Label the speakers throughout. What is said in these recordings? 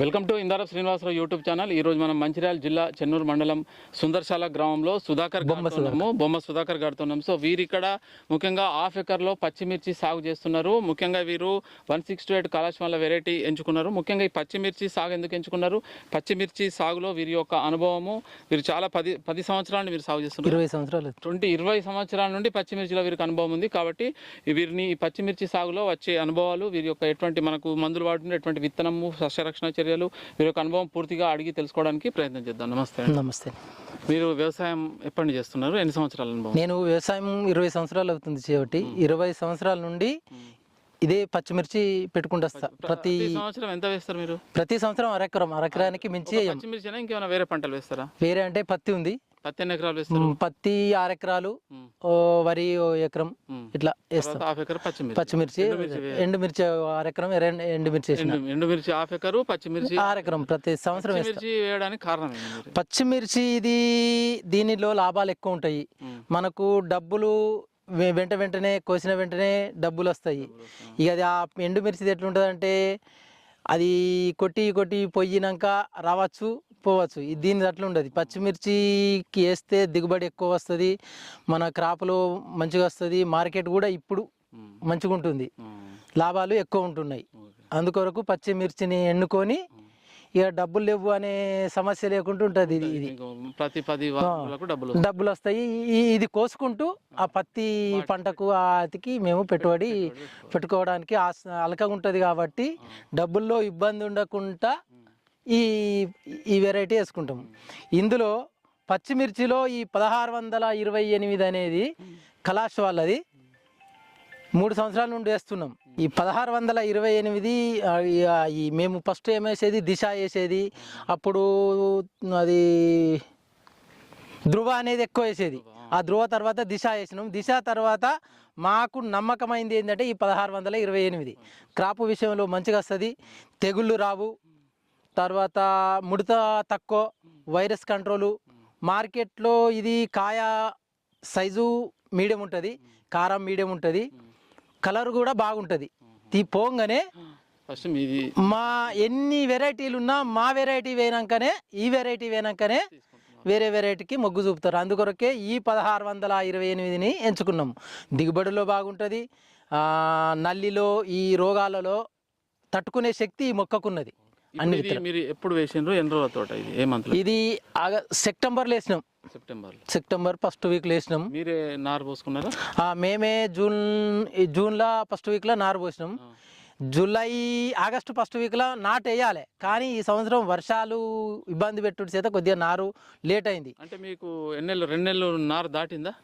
Speaker 1: Welcome to Indara Srinivasarao YouTube channel. ఈ రోజు మనం మంచిర్యాల జిల్లా చెన్నూరు మండలం సుందర్శాల గ్రామంలో సుధాకర్ ఉన్నాము. బొమ్మ సుధాకర్ గారితో ఉన్నాము. సో వీరు ఇక్కడ ముఖ్యంగా హాఫ్ ఎకర్లో పచ్చిమిర్చి సాగు చేస్తున్నారు. ముఖ్యంగా వీరు వన్ సిక్స్ టూ ఎయిట్ కళాశాల వెరైటీ ఎంచుకున్నారు. ముఖ్యంగా ఈ పచ్చిమిర్చి సాగు ఎందుకు ఎంచుకున్నారు? పచ్చిమిర్చి సాగులో వీరి యొక్క అనుభవము వీరు చాలా పది పది సంవత్సరాలు వీరు సాగు చేస్తున్నారు.
Speaker 2: ఇరవై సంవత్సరాలు.
Speaker 1: ట్వంటీ ఇరవై సంవత్సరాల నుండి పచ్చిమిర్చిలో వీరికి అనుభవం ఉంది. కాబట్టి వీరిని ఈ పచ్చిమిర్చి సాగులో వచ్చే అనుభవాలు వీరి యొక్క ఎటువంటి మనకు మందులు వాడుతున్న ఎటువంటి విత్తనము సస్యరక్షణ చర్యలు వీరి యొక్క అనుభవం పూర్తిగా అడిగి తెలుసుకోవడానికి ప్రయత్నం చేద్దాం. నమస్తే.
Speaker 2: నమస్తే.
Speaker 1: మీరు వ్యవసాయం ఎప్పటి నుంచి చేస్తున్నారు? ఎన్ని సంవత్సరాల అనుభవం?
Speaker 2: నేను వ్యవసాయం ఇరవై సంవత్సరాలు అవుతుంది చేయబట్టి. ఇరవై సంవత్సరాల నుండి ఇదే పచ్చిమిర్చి పెట్టుకుంటూ వస్తా. ప్రతి
Speaker 1: సంవత్సరం ఎంత వేస్తారు మీరు?
Speaker 2: ప్రతి సంవత్సరం అరెకరం అరెకరానికి మించి.
Speaker 1: పచ్చిమిర్చి ఇంకేమైనా వేరే పంటలు వేస్తారా?
Speaker 2: వేరే అంటే పత్తి ఉంది.
Speaker 1: పత్తి ఎన్ని ఎకరాలు వేస్తారు?
Speaker 2: పత్తి ఆరు ఎకరాలు వరి ఓ ఎకరం. ఇట్లా వేస్తాం.
Speaker 1: హాఫ్ ఎకర్ పచ్చిమిర్చి.
Speaker 2: పచ్చిమిర్చి ఎండుమిర్చి ఆరు ఎకరం ఎండుమిర్చి
Speaker 1: హాఫ్ ఎకరు పచ్చిమిర్చి
Speaker 2: ఆరు ఎకరం ప్రతి సంవత్సరం
Speaker 1: పచ్చిమిర్చి వేయడానికి కారణం
Speaker 2: పచ్చిమిర్చి ఇది దీనిలో లాభాలు ఎక్కువ ఉంటాయి. మనకు డబ్బులు వెంట వెంటనే కోసిన వెంటనే డబ్బులు వస్తాయి. ఇక అది ఆ ఎండుమిర్చిది ఎట్లుంటుందంటే అది కొట్టి కొట్టి పొయ్యినాక రావచ్చు పోవచ్చు. దీని అట్లా ఉండదు. పచ్చిమిర్చికి వేస్తే దిగుబడి ఎక్కువ వస్తుంది. మన క్రాప్లో మంచిగా వస్తుంది. మార్కెట్ కూడా ఇప్పుడు. మంచిగా ఉంటుంది. లాభాలు ఎక్కువ ఉంటున్నాయి. అందుకొరకు పచ్చిమిర్చిని ఎన్నుకొని ఇక డబ్బులు లేవు అనే సమస్య లేకుండా ఉంటుంది ఇది ఇది.
Speaker 1: ప్రతి పది డబ్బులు వస్తాయి.
Speaker 2: డబ్బులు వస్తాయి. ఇది కోసుకుంటూ ఆ పత్తి పంటకు వాటికి మేము పెట్టుబడి పెట్టుకోవడానికి అలకగా ఉంటుంది కాబట్టి డబ్బుల్లో ఇబ్బంది ఉండకుండా ఈ ఈ వెరైటీ వేసుకుంటాం. ఇందులో పచ్చిమిర్చిలో ఈ పదహారు వందల ఇరవై ఎనిమిది అనేది కలాష్ వాళ్ళది. మూడు సంవత్సరాల నుండి వేస్తున్నాం. ఈ పదహారు వందల ఇరవై ఎనిమిది ఈ- మేము ఫస్ట్ ఏం వేసేది దిశ వేసేది. అప్పుడు అది ధృవ అనేది ఎక్కువ వేసేది. ఆ ధృవ తర్వాత దిశ వేసినాం. దిశ తర్వాత మాకు నమ్మకమైంది ఏంటంటే ఈ పదహారు వందల ఇరవై ఎనిమిది. క్రాప్ విషయంలో మంచిగా వస్తుంది. తెగుళ్ళు రావు. తర్వాత ముడత తక్కువ వైరస్ కంట్రోలు. మార్కెట్లో ఇది కాయ సైజు మీడియం ఉంటుంది. కారం మీడియం ఉంటుంది. కలర్ కూడా బాగుంటుంది. తీ పోగానే
Speaker 1: ఫస్ట్ మీది
Speaker 2: మా ఎన్ని వెరైటీలు ఉన్నా మా వెరైటీ వేయనాకనే ఈ వెరైటీ వేయనాకనే వేరే వెరైటీకి మొగ్గు చూపుతారు. అందుకొరకే ఈ పదహారు వందల ఇరవై ఎనిమిదిని ఎంచుకున్నాం. దిగుబడిలో బాగుంటుంది. నల్లిలో ఈ రోగాలలో తట్టుకునే శక్తి ఈ మొక్కకున్నది.
Speaker 1: ఇది మీరు ఎప్పుడు వేసిండ్రు ఎన్ని రోజుల తోట ఇది? ఏ మంత్
Speaker 2: ఇది ఆగ సెప్టెంబర్లో వేసినాం.
Speaker 1: సెప్టెంబర్
Speaker 2: సెప్టెంబర్ ఫస్ట్ వీక్లో వేసినాం.
Speaker 1: మీరే నారు పోసుకున్నారా?
Speaker 2: మేమే జూన్ ఈ జూన్లో ఫస్ట్ వీక్లో నారు పోసినాం. జూలై ఆగస్టు ఫస్ట్ వీక్లో నాటు వేయాలి. కానీ ఈ సంవత్సరం వర్షాలు ఇబ్బంది పెట్టుడు చేత కొద్దిగా నారు లేట్ అయింది.
Speaker 1: అంటే మీకు ఎన్ని నెలలు రెండు నెలలు నారు దాటిందా?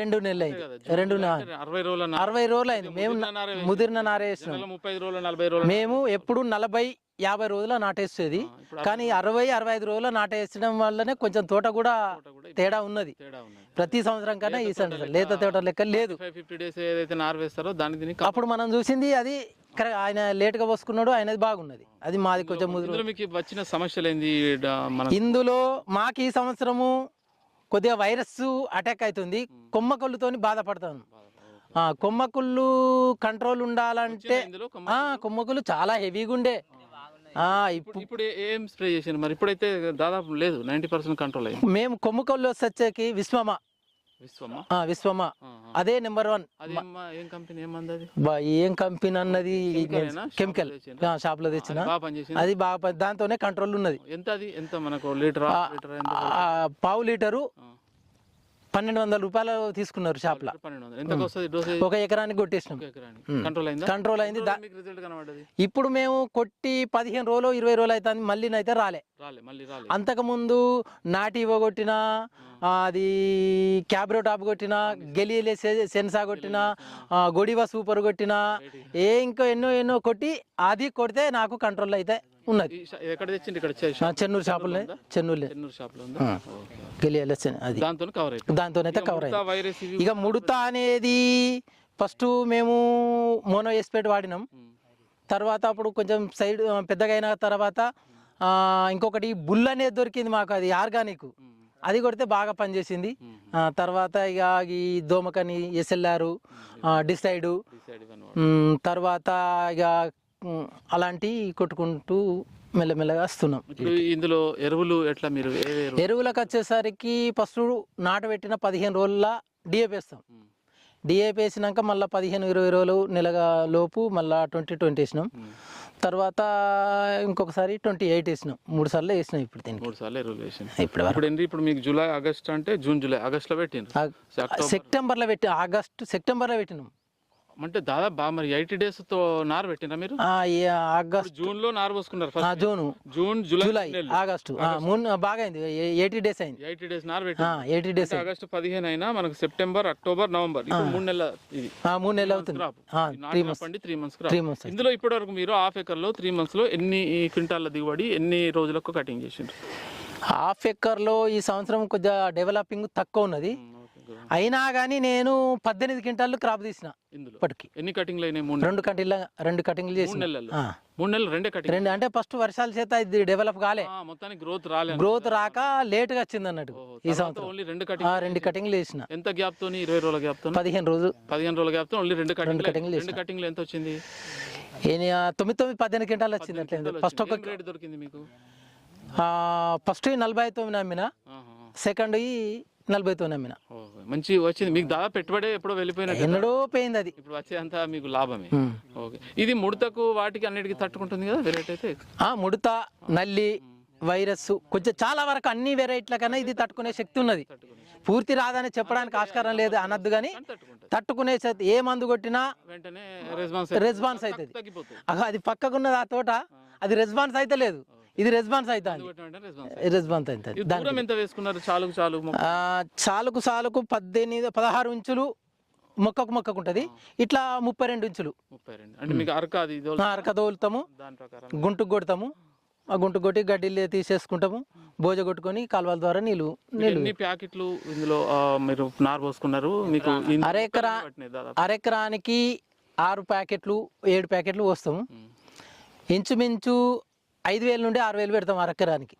Speaker 2: రెండు నెలలు అయింది. రెండు
Speaker 1: అరవై రోజుల నారు.
Speaker 2: అరవై రోజులు అయింది. మేము
Speaker 1: ముదిరిన నారే వేసిండ్రు.
Speaker 2: ముదిరిన నారే వేసినాం.
Speaker 1: నెల ముప్పై రోజులు నలభై రోజులు
Speaker 2: మేము ఎప్పుడు నలభై యాభై రోజుల నాటేసేది. కానీ అరవై అరవై ఐదు రోజుల నాటేసడం వల్లనే కొంచెం తోట కూడా తేడా ఉన్నది. ప్రతి సంవత్సరం కన్నా ఈ సంవత్సరం లేత తోట లెక్క లేదు.
Speaker 1: ఫైవ్ ఫిఫ్టీ డేస్ ఏదైతే నారు వేస్తారో దానికి దీనికి
Speaker 2: అప్పుడు మనం చూసింది అది ఆయన లేట్గా పోసుకున్నాడు ఆయనది బాగున్నది. అది మాది కొంచెం ముదురు
Speaker 1: మీకు వచ్చిన సమస్యలు ఏంది?
Speaker 2: ఇందులో మాకు ఈ సంవత్సరము కొద్దిగా వైరస్ అటాక్ అవుతుంది కొమ్మకళ్ళుతోని బాధపడతాను. కొమ్మకుళ్ళు కంట్రోల్ ఉండాలంటే
Speaker 1: ఇందులో కొమ్మ-
Speaker 2: ఆ, కొమ్మకులు చాలా హెవీగా ఉండే ఇప్పుడు
Speaker 1: ఏ- స్ప్రే చేసిండ్రు మరి ఇప్పుడైతే దాదాపు లేదు నైంటీ పర్సెంట్ కంట్రోల్ అయింది.
Speaker 2: మేము కొమ్మకళ్ళు వచ్చేకి విశ్వమ
Speaker 1: విశ్వమా
Speaker 2: ఆ, విశ్వమ
Speaker 1: ఆ, ఆ.
Speaker 2: అదే నెంబర్ వన్
Speaker 1: ఏం కంపెనీ ఏం మంది
Speaker 2: అన్నది? కెమికల్
Speaker 1: తెచ్చిండ్రా?
Speaker 2: షాప్లో తెచ్చిన. అది బాగా దాంతోనే కంట్రోల్ ఉన్నది.
Speaker 1: ఎంత అది ఎంత మనకు లీటర్ లీటర్ ఎంత
Speaker 2: ఆ, పావు లీటరు. పన్నెండు వందల రూపాయలు తీసుకున్నారు
Speaker 1: వస్తుంది డోసేజ్
Speaker 2: ఒక ఎకరానికి కొట్టేసినాం.
Speaker 1: కంట్రోల్ అయిందా?
Speaker 2: ఇప్పుడు మేము కొట్టి పదిహేను రోజులు ఇరవై రోజులు అవుతుంది. మళ్ళీ అయితే రాలే
Speaker 1: రాలే.
Speaker 2: అంతకుముందు నాటి ఇవ్వ కొట్టిన ఆ, అది క్యాబ్రో టాప్ కొట్టిన గెలియలే సె- సెన్సా కొట్టిన గొడివా సూపర్ కొట్టిన ఏ ఇంకా ఎన్నో ఎన్నో కొట్టి అది కొడితే నాకు కంట్రోల్ అయితే ఉన్నది.
Speaker 1: ఎక్కడ తెచ్చింది? ఇక్కడ
Speaker 2: చెన్నూరు షాపులే చెన్నూరులే.
Speaker 1: చెన్నూరు
Speaker 2: అది.
Speaker 1: దాంతో కవర్ అయిపోయింది.
Speaker 2: దాంతోనైతే కవర్ అయింది ఇక ముడత అనేది ఫస్ట్ మేము మోనో ఎస్పేట్ వాడినాం. తర్వాత అప్పుడు కొంచెం సైడ్ పెద్దగా అయిన తర్వాత ఆ, ఇంకొకటి బుల్ అనేది దొరికింది మాకు అది ఆర్గానిక్. అది కొడితే బాగా పనిచేసింది. తర్వాత ఇక ఈ దోమకని ఎస్ఎల్ఆర్ డిసైడు. తర్వాత ఇక ఉమ్, అలాంటి కొట్టుకుంటూ మెల్లమెల్లగా వస్తున్నాం.
Speaker 1: ఇందులో ఎరువులు ఎట్లా మీరు
Speaker 2: ఎరువులకు వచ్చేసరికి ఫస్ట్ నాటబెట్టిన పదిహేను రోజుల డిఏపి వేస్తాం.
Speaker 1: ఉమ్,
Speaker 2: డిఏపి వేసినాక మళ్ళీ పదిహేను ఇరవై రోజులు నెలగా లోపు మళ్ళీ ట్వంటీ ట్వంటీ వేసినాం. తర్వాత ఇంకొకసారి ట్వంటీ ఎయిట్ వేసినాం. మూడు సార్లు వేసినాం ఇప్పుడు దీనికి.
Speaker 1: మూడు సార్లు ఎరువులు
Speaker 2: ఇప్పుడు
Speaker 1: ఇప్పుడు ఏంటి ఇప్పుడు మీకు జూలై ఆగస్ట్ అంటే జూన్ జూలై ఆగస్ట్లో పెట్టిండ్రు.
Speaker 2: ఆ-
Speaker 1: అక్టోబర్.
Speaker 2: సెప్టెంబర్లో పెట్టి ఆగస్ట్ సెప్టెంబర్లో పెట్టినాం.
Speaker 1: అంటే దాదాపు బాగా మరి ఎయిటీ డేస్తో నారు పెట్టినరా మీరు?
Speaker 2: ఆగస్ట్
Speaker 1: జూన్లో నారు పోసుకున్నారు
Speaker 2: June.
Speaker 1: June July
Speaker 2: July August. బాగా అయింది ఎయిటీ డేస్ అయింది.
Speaker 1: ఎయిటీ డేస్ నారు పెట్టి
Speaker 2: ఎయిటీ డేస్
Speaker 1: ఆగస్టు పదిహేను అయినా మనకు సెప్టెంబర్ అక్టోబర్ నవంబర్. మూడు నెలల ఇది.
Speaker 2: మూడు నెలలు అవుతుంది.
Speaker 1: క్రాప్
Speaker 2: త్రీ మంత్స్
Speaker 1: పండి త్రీ మంత్స్
Speaker 2: త్రీ మంత్స్
Speaker 1: ఇందులో ఇప్పటి వరకు మీరు హాఫ్ ఎకర్లో త్రీ మంత్స్లో ఎన్ని క్వింటాల దిగుబడి ఎన్ని రోజులకు కటింగ్ చేసిండ్రు?
Speaker 2: హాఫ్ ఎకర్లో ఈ సంవత్సరం కొద్దిగా డెవలపింగ్ తక్కువ ఉన్నది. అయినా కానీ నేను పద్దెనిమిది క్వింటాలు క్రాప్ తీసిన
Speaker 1: ఇందులో.
Speaker 2: ఇప్పటికి.
Speaker 1: ఎన్ని కటింగ్లు అయినాయి? మూడు
Speaker 2: రెండు కటింగ్ల రెండు కటింగ్లు
Speaker 1: మూడు
Speaker 2: చేసిన
Speaker 1: నెలల్లో
Speaker 2: ఆ.
Speaker 1: మూడు నెలలు రెండే కటింగ్
Speaker 2: రెండు అంటే ఫస్ట్ వర్షాల చేత ఇది డెవలప్ కాలే.
Speaker 1: మొత్తానికి గ్రోత్ రాలేదు
Speaker 2: గ్రోత్ రాక లేట్గా వచ్చింది అన్నట్టు ఈ సంవత్సరం.
Speaker 1: ఓన్లీ రెండు
Speaker 2: ఆ,
Speaker 1: కటింగ్
Speaker 2: రెండు కటింగ్లు వేసిన
Speaker 1: ఎంత గ్యాప్ తోని? ఇరవై రోజుల గ్యాప్ తోని?
Speaker 2: పదిహేను రోజులు.
Speaker 1: పదిహేను రోజుల గ్యాప్తో ఓన్లీ రెండు కటింగ్
Speaker 2: cutting లు
Speaker 1: రెండు కటింగ్లు ఎంత వచ్చింది?
Speaker 2: ఈయన తొమ్మిది తొమ్మిది పద్దెనిమిది క్వింటాలు వచ్చింది అట్లా ఫస్ట్ ఒక
Speaker 1: రేట్ దొరికింది మీకు?
Speaker 2: ఫస్ట్ నలభై తొమ్మిది అమ్మిన
Speaker 1: ఆహా.
Speaker 2: సెకండ్ ఈ నలభై తొమ్మిది అమ్మిన
Speaker 1: ఓ, మంచి వచ్చింది. మీకు దాదాపు పెట్టుబడి ఎప్పుడో వెళ్ళిపోయినట్టు
Speaker 2: ఎన్నడో పోయింది అది.
Speaker 1: ఇప్పుడు వచ్చేంత మీకు లాభమే. ఓకే. ఇది ముడతకు వాటికి అన్నిటికీ తట్టుకుంటుంది కదా వెరైటీ అయితే?
Speaker 2: ఆ ముడత నల్లి వైరస్ కొంచెం చాలా వరకు అన్ని వెరైటీల కన్నా ఇది తట్టుకునే శక్తి ఉన్నది. పూర్తి రాదని చెప్పడానికి ఆస్కారం లేదు అనద్దు కానీ తట్టుకునే శక్తి ఏ మందు కొట్టినా
Speaker 1: వెంటనే రెస్పాన్స్
Speaker 2: రెస్పాన్స్ అవుతుంది. అది పక్కకున్నది ఆ తోట అది రెస్పాన్స్ అయితే లేదు. ఇది రెస్పాన్స్ అవుతుంది
Speaker 1: రెస్పాన్స్
Speaker 2: అవుతుంది
Speaker 1: దూరం ఎంత వేసుకున్నారు? చాలు చాలు మొక్క?
Speaker 2: ఆ, చాలుకు చాలుకు పద్దెనిమిది పదహారు ఇంచులు మొక్కకు మొక్కకు ఉంటుంది. ఇట్లా ముప్పై రెండు ఇంచులు.
Speaker 1: ముప్పై రెండు. అంటే మీకు అరక అది
Speaker 2: అరక తోలుతాము. గుంటుకు కొడతాము. ఆ గుంటుకు కొట్టి గడ్డిలు తీసేసుకుంటాము. బోజ కొట్టుకొని కాలువల ద్వారా నీళ్ళు నీళ్ళు
Speaker 1: ప్యాకెట్లు ఇందులో మీరు నారు పోసుకున్నారు? మీకు
Speaker 2: అరెకరా అరెకరానికి ఆరు ప్యాకెట్లు ఏడు ప్యాకెట్లు పోస్తాము. ఇంచుమించు ఐదు వేల నుండి ఆరు వేలు పెడతాం అరెకరానికి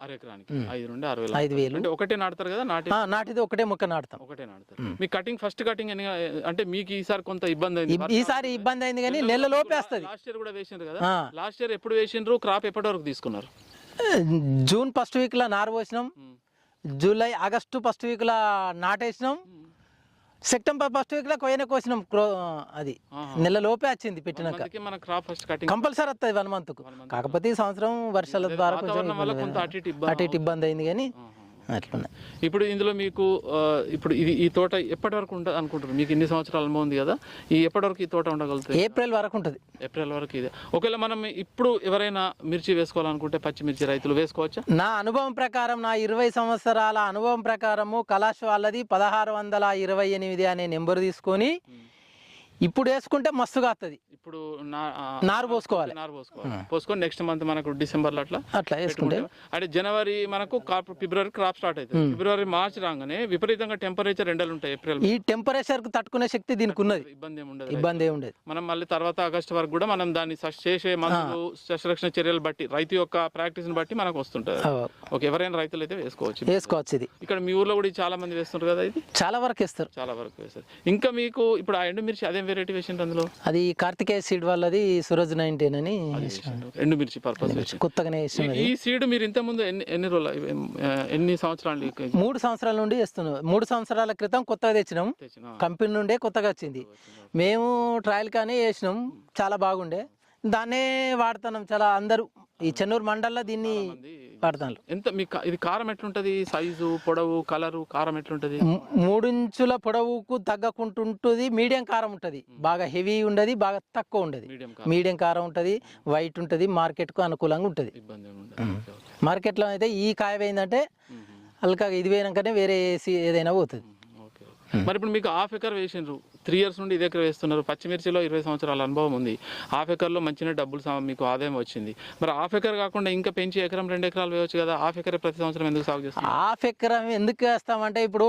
Speaker 1: ఐదు నుండి ఆరు వేలు
Speaker 2: ఐదు వేలు.
Speaker 1: అంటే ఒకటే నాటుతారు కదా? నాటి
Speaker 2: నాటిది ఒకటే మొక్క నాటుతాం.
Speaker 1: ఒకటే నాటుతారు. మీ కటింగ్ ఫస్ట్ కటింగ్ ఎన్ని అంటే మీకు ఈసారి కొంత ఇబ్బంది అయింది
Speaker 2: ఈసారి ఇబ్బంది అయింది కానీ నెల లోపే వస్తుంది.
Speaker 1: లాస్ట్ ఇయర్ కూడా వేసిండ్రు కదా. లాస్ట్ ఇయర్ ఎప్పుడు వేసిండ్రు? క్రాప్ ఎప్పటి వరకు తీసుకున్నారు?
Speaker 2: జూన్ ఫస్ట్ వీక్లో నారు పోసినాం. జూలై ఆగస్టు ఫస్ట్ వీక్లో నాటేసినాం. సెప్టెంబర్ ఫస్ట్ వీక్లో కొయ్యనే కోసినాం క్రో- అది. నెల లోపే వచ్చింది పెట్టినాక. కంపల్సరీ వస్తుంది వన్ మంత్కు కాకపోతే ఈ సంవత్సరం వర్షాల ద్వారా కొంచెం
Speaker 1: అటు ఇటు ఇబ్బంది
Speaker 2: అయింది కానీ. అట్లున్నాయి.
Speaker 1: ఇప్పుడు ఇందులో మీకు ఇప్పుడు ఇది ఈ తోట ఎప్పటి వరకు ఉంటుంది అనుకుంటారు మీకు ఇన్ని సంవత్సరాల అనుభవం ఉంది కదా? ఈ ఎప్పటి వరకు ఈ తోట ఉండగలుగుతుంది
Speaker 2: ఏప్రిల్ వరకు ఉంటుంది.
Speaker 1: ఏప్రిల్ వరకు ఇది. ఒకవేళ మనం ఇప్పుడు ఎవరైనా మిర్చి వేసుకోవాలనుకుంటే పచ్చిమిర్చి రైతులు వేసుకోవచ్చా?
Speaker 2: నా అనుభవం ప్రకారం నా ఇరవై సంవత్సరాల అనుభవం ప్రకారము కళాశ వాళ్ళది పదహారు వందల ఇరవై ఎనిమిది అనే నెంబర్ తీసుకొని ఇప్పుడు వేసుకుంటే మస్తుగా వస్తుంది
Speaker 1: ఇప్పుడు
Speaker 2: నారు పోసుకోవాలి.
Speaker 1: నారు పోసుకోవాలి. పోసుకొని నెక్స్ట్ మంత్ మనకు డిసెంబర్లో అట్లా
Speaker 2: అట్లా వేసుకుంటే.
Speaker 1: అంటే జనవరి మనకు ఫిబ్రవరి క్రాప్ స్టార్ట్ అవుతుంది. ఫిబ్రవరి మార్చ్ రాగానే విపరీతంగా టెంపరేచర్ ఎండలు ఉంటాయి ఏప్రిల్
Speaker 2: ఈ టెంపరేచర్కు తట్టుకునే శక్తి దీనికి ఉన్నది.
Speaker 1: ఇబ్బంది ఏమి ఉండదు
Speaker 2: ఇబ్బంది ఏమి ఉండదు.
Speaker 1: మనం మళ్ళీ తర్వాత ఆగస్ట్ వరకు కూడా మనం దాన్ని చేసే మందులు సస్యరక్షణ చర్యలు బట్టి రైతు యొక్క ప్రాక్టీస్ని బట్టి మనకు వస్తుంటది. ఓకే ఎవరైనా రైతులు అయితే వేసుకోవచ్చు
Speaker 2: వేసుకోవచ్చు ఇది.
Speaker 1: ఇక్కడ మీ ఊర్లో కూడా చాలా మంది వేస్తుంటారు కదా ఇది?
Speaker 2: చాలా వరకు వేస్తారు.
Speaker 1: చాలా వరకు వేస్తారు. ఇంకా మీకు ఇప్పుడు ఆ ఎండుమిర్చి అదేం వెరైటీ వేసిండ్రు అందులో?
Speaker 2: అది కార్తికేయ సీడ్ వాళ్ళది సురజ్ నైన్టీన్ అని
Speaker 1: వేసిండ్రు. ఎండుమిర్చి పర్పస్.
Speaker 2: కొత్తగానే
Speaker 1: ఈ- సీడ్ మీరు ఇంత ముందు ఎన్ని ఎన్ని రోజులు ఎన్ని సంవత్సరాలు
Speaker 2: మూడు సంవత్సరాల నుండి వేస్తున్నాం. మూడు సంవత్సరాల క్రితం కొత్తగా తెచ్చినాం.
Speaker 1: తెచ్చిన?
Speaker 2: కంపెనీ నుండే కొత్తగా వచ్చింది. మేము ట్రయల్ కానీ వేసినాం. చాలా బాగుండే. దాన్నే వాడుతున్నాం. చాలా అందరూ. ఈ చెన్నూరు మండల్లో దీన్ని వాడుతున్నారు
Speaker 1: ఎంత మీ ఇది కారం ఎట్లుంటది? సైజు పొడవు కలరు కారం ఎట్లుంటది?
Speaker 2: మూడించుల పొడవుకు తగ్గకుంటుంటుంది మీడియం కారం ఉంటుంది. బాగా హెవీ ఉండదు బాగా తక్కువ ఉండదు.
Speaker 1: మీడియం కారం.
Speaker 2: ఉంటుంది వైట్ ఉంటుంది మార్కెట్కు అనుకూలంగా ఉంటుంది. మార్కెట్లో అయితే ఈ కాయ
Speaker 1: మ్మ్.
Speaker 2: అల్కాగా ఇది పోయినాకనే వేరే ఏదైనా పోతుంది.
Speaker 1: మరి ఇప్పుడు మీకు హాఫ్ ఎకర్ వేసిండ్రు త్రీ ఇయర్స్ నుండి ఇదే వేస్తున్నారు. పచ్చిమిర్చిలో ఇరవై సంవత్సరాల అనుభవం ఉంది. హాఫ్ ఎకర్లో మంచిగా డబ్బులు మీకు ఆదాయం వచ్చింది. మరి హాఫ్ ఎకర్ కాకుండా ఇంకా పెంచి ఎకరం రెండు ఎకరాలు వేయవచ్చు కదా. హాఫ్ ఎకర్ ప్రతి సంవత్సరం ఎందుకు సాగు చేస్తారు
Speaker 2: హాఫ్ ఎకరం ఎందుకు వేస్తామంటే ఇప్పుడు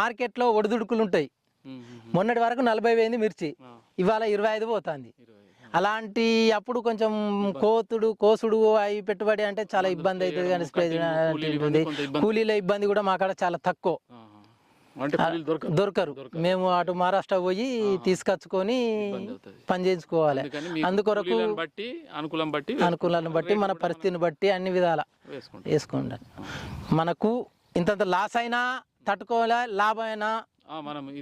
Speaker 2: మార్కెట్లో ఒడిదుడుకులు ఉంటాయి. మొన్నటి వరకు నలభై పోయింది మిర్చి. ఇవాళ ఇరవై ఐదు పోతుంది. అలాంటి అప్పుడు కొంచెం కోతుడు కోసుడు అవి పెట్టుబడి అంటే చాలా ఇబ్బంది అవుతుంది కానీ స్ప్రే
Speaker 1: కూలీలు ఇబ్బంది,
Speaker 2: కూడా మా కాడ చాలా తక్కువ. దొరకరు. మేము అటు మహారాష్ట్ర పోయి తీసుకొచ్చుకొని. పని చేయించుకోవాలి. అందుకొరకు
Speaker 1: బట్టి అనుకూలం బట్టి
Speaker 2: అనుకూలాన్ని బట్టి మన పరిస్థితిని బట్టి అన్ని విధాల
Speaker 1: వేసుకుంటాం
Speaker 2: వేసుకోండి మనకు ఇంతంత లాస్ అయినా తట్టుకోలే లాభం అయినా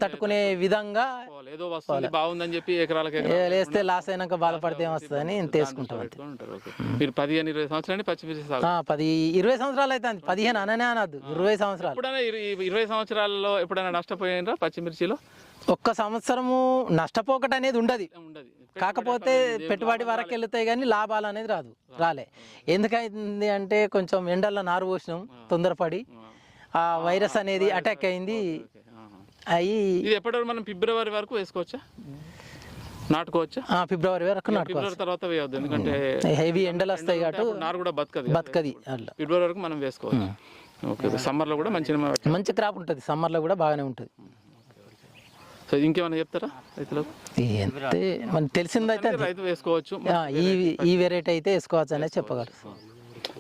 Speaker 2: తట్టుకునే విధంగా
Speaker 1: చేసుకోవాలి. ఏదో వస్తుంది బాగుందని చెప్పి ఎకరాలకు
Speaker 2: వేస్తే లాస్ అయినాక బాధపడితే ఏమొస్తుందని తీసుకుంటాం
Speaker 1: మీరు పదిహేను ఇరవై సంవత్సరాలు పచ్చిమిర్చి
Speaker 2: పది ఇరవై సంవత్సరాలు అవుతుంది పదిహేను అననే అనద్దు ఇరవై సంవత్సరాలు.
Speaker 1: ఎప్పుడైనా ఇరవై సంవత్సరాల్లో ఎప్పుడైనా నష్టపోయినరా పచ్చిమిర్చిలో?
Speaker 2: ఒక్క సంవత్సరము నష్టపోకట అనేది ఉండదు.
Speaker 1: ఉండదు.
Speaker 2: కాకపోతే పెట్టుబడి వరకు వెళ్తాయి కానీ లాభాలు అనేది రాదు రాలే. ఎందుకైంది అంటే కొంచెం ఎండల్లో నారు పోసినాం తొందరపడి. ఆ. వైరస్ అనేది అటాక్ అయింది. అయ్యి
Speaker 1: ఇది ఎప్పటి మనం ఫిబ్రవరి వరకు వేసుకోవచ్చా? నాటుకోవచ్చా?
Speaker 2: ఆ, ఫిబ్రవరి వరకు
Speaker 1: ఫిబ్రవరి తర్వాత వేయొద్దు ఎందుకంటే
Speaker 2: హెవీ ఎండలు వస్తాయి కాబట్టి
Speaker 1: నారు కూడా బతకదు
Speaker 2: బతకది అట్లా.
Speaker 1: ఫిబ్రవరి వరకు మనం వేసుకోవచ్చు. ఓకే సమ్మర్లో కూడా మంచిగా
Speaker 2: మంచి క్రాప్ ఉంటుంది సమ్మర్లో కూడా బాగానే ఉంటుంది.
Speaker 1: సో ఇంకేమైనా చెప్తారా రైతులకు?
Speaker 2: మనకు తెలిసిందైతే.
Speaker 1: రైతు వేసుకోవచ్చు
Speaker 2: ఈ వెరైటీ అయితే వేసుకోవచ్చు అనేది చెప్పగలరు.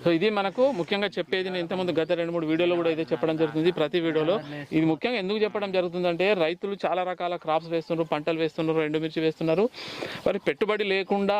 Speaker 1: సో ఇది మనకు ముఖ్యంగా చెప్పేది నేను ఇంతకుముందు గత రెండు మూడు వీడియోలో కూడా ఇదే చెప్పడం జరుగుతుంది. ప్రతి వీడియోలో ఇది ముఖ్యంగా ఎందుకు చెప్పడం జరుగుతుందంటే రైతులు చాలా రకాల క్రాప్స్ వేస్తున్నారు పంటలు వేస్తున్నారు ఎండుమిర్చి వేస్తున్నారు. మరి పెట్టుబడి లేకుండా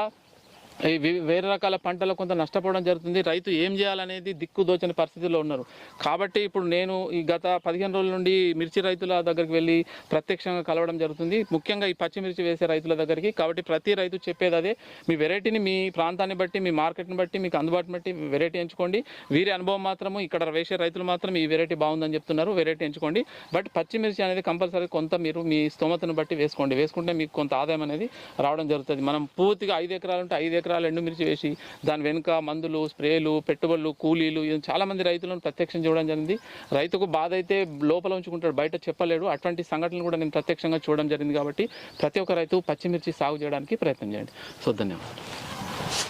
Speaker 1: వేరే రకాల పంటలు కొంత నష్టపోవడం జరుగుతుంది. రైతు ఏం చేయాలనేది దిక్కు దోచని పరిస్థితిలో ఉన్నారు. కాబట్టి ఇప్పుడు నేను ఈ గత పదిహేను రోజుల నుండి మిర్చి రైతుల దగ్గరికి వెళ్ళి ప్రత్యక్షంగా కలవడం జరుగుతుంది. ముఖ్యంగా ఈ పచ్చిమిర్చి వేసే రైతుల దగ్గరికి. కాబట్టి ప్రతి రైతు చెప్పేది అదే. మీ వెరైటీని మీ ప్రాంతాన్ని బట్టి మీ మార్కెట్ని బట్టి మీకు అందుబాటుని బట్టి వెరైటీ ఎంచుకోండి. వీరి అనుభవం మాత్రము ఇక్కడ వేసే రైతులు మాత్రం ఈ వెరైటీ బాగుందని చెప్తున్నారు. వెరైటీ ఎంచుకోండి. బట్ పచ్చిమిర్చి అనేది కంపల్సరీ కొంత మీరు మీ స్తోమతను బట్టి వేసుకోండి. వేసుకుంటే మీకు కొంత ఆదాయం అనేది రావడం జరుగుతుంది. మనం పూర్తిగా ఐదు ఎకరాలు ఉంటే ఐదు ఎకరాలు ఎండుమిర్చి వేసి దాని వెనుక మందులు స్ప్రేలు పెట్టుబడులు కూలీలు చాలామంది చాలా మంది రైతులను ప్రత్యక్షం చూడడం జరిగింది. రైతుకు బాధ అయితే లోపల ఉంచుకుంటాడు బయట చెప్పలేడు. అటువంటి సంఘటనలు కూడా నేను ప్రత్యక్షంగా చూడడం జరిగింది కాబట్టి ప్రతి ఒక్క రైతు పచ్చిమిర్చి సాగు చేయడానికి ప్రయత్నం చేయండి. సో ధన్యవాదాలు.